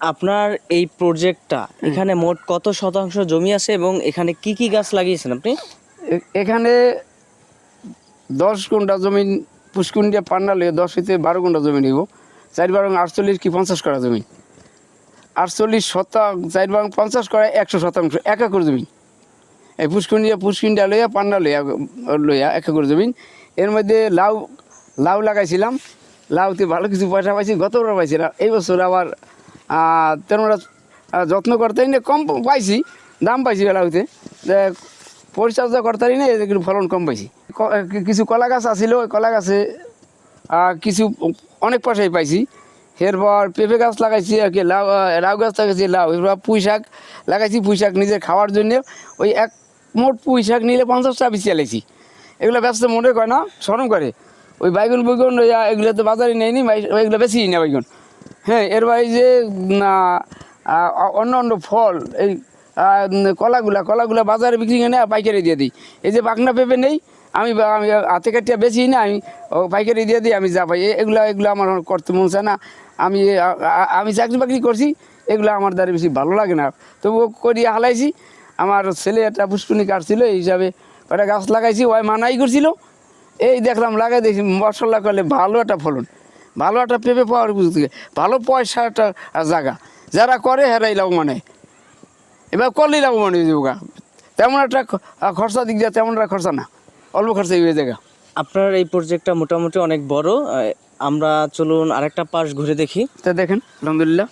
আপনার এই প্রজেক্টটা এখানে মোট কত শতাংশ জমি আছে এবং এখানে কি কি গাছ লাগিয়েছেন আপনি? এখানে দশ গুণ্টা জমি পুষ্কুন্ডিয়া পান্ডালে দশ হইতে বারো গুণ্টা জমি নিব। চার বারো আটচল্লিশ কি পঞ্চাশ করা জমি। আটচল্লিশ শতাংশ, চার বারো পঞ্চাশ করা একশো শতাংশ, এক একর জমি। এই পুষ্কুন্ডিয়া পুষ্কুন্ডিয়া লইয়া, পান্ডা লইয়া লইয়া এক একর জমি। এর মধ্যে লাউ লাউ লাগাইছিলাম। লাউতে ভালো কিছু পয়সা পাইছি গতবার পাইছি না। এই বছর আবার আহ, তেমন একটা, যত্ন করতে না কম পাইছি দাম পাইছি লাউতে যে পরিচর্যা করতে না এগুলো ফলন কম পাইছি। কিছু কলা গাছ আছিল ওই কলা গাছে কিছু অনেক পয়সাই পাইছি। এরপর পেঁপে গাছ লাগাইছি আর কি লাউ লাউ গাছ লাগাইছি লাউ। এরপর পুঁই শাক লাগাইছি পুঁই শাক নিজে খাওয়ার জন্য। ওই এক মোট পুঁই শাক নিলে পঞ্চাশটা বেশি চালাইছি এগুলো ব্যবসা মনে করে না সরম করে। ওই বাইগুন বৈগুন এগুলো তো বাজারে নেয়নি ওইগুলো বেশি না বাইগুন। হ্যাঁ এর বাইরে যে অন্য অন্য ফল, এই কলাগুলা কলাগুলা বাজারে বিক্রি করে নেয়, পাইকারি দিয়ে দিই। এই যে বাগনা পেঁপে নেই, আমি আমি হাতে কাটিয়া বেশি না, আমি পাইকারি দিয়ে দিই, আমি যা পাই। এগুলা, এগুলো আমার করতে মন চায় না। আমি আমি চাকরি বাকরি করছি, এগুলো আমার দ্বারা বেশি ভালো লাগে না। তবুও করিয়ে হালাইছি। আমার ছেলে একটা পুষ্পনি কাটছিল, এই হিসাবে একটা গাছ লাগাইছি, ওই মানাই করছিল। এই দেখলাম, লাগাই দিয়েছি, মশলা করলে ভালো একটা ফলন। ভালো একটা পেঁপে পাওয়ার বুঝতে গেলে ভালো পয়সা একটা জায়গা। যারা করে হেরাই লাভবান হয় এবার করলেই লাভবান হয়ে যোগা তেমন একটা খরচা দিক যা তেমন একটা খরচা না। অল্প খরচা হয়ে জায়গা। আপনার এই প্রজেক্টটা মোটামুটি অনেক বড়। আমরা চলুন আরেকটা পাশ ঘুরে দেখি। তা দেখেন আলহামদুলিল্লাহ।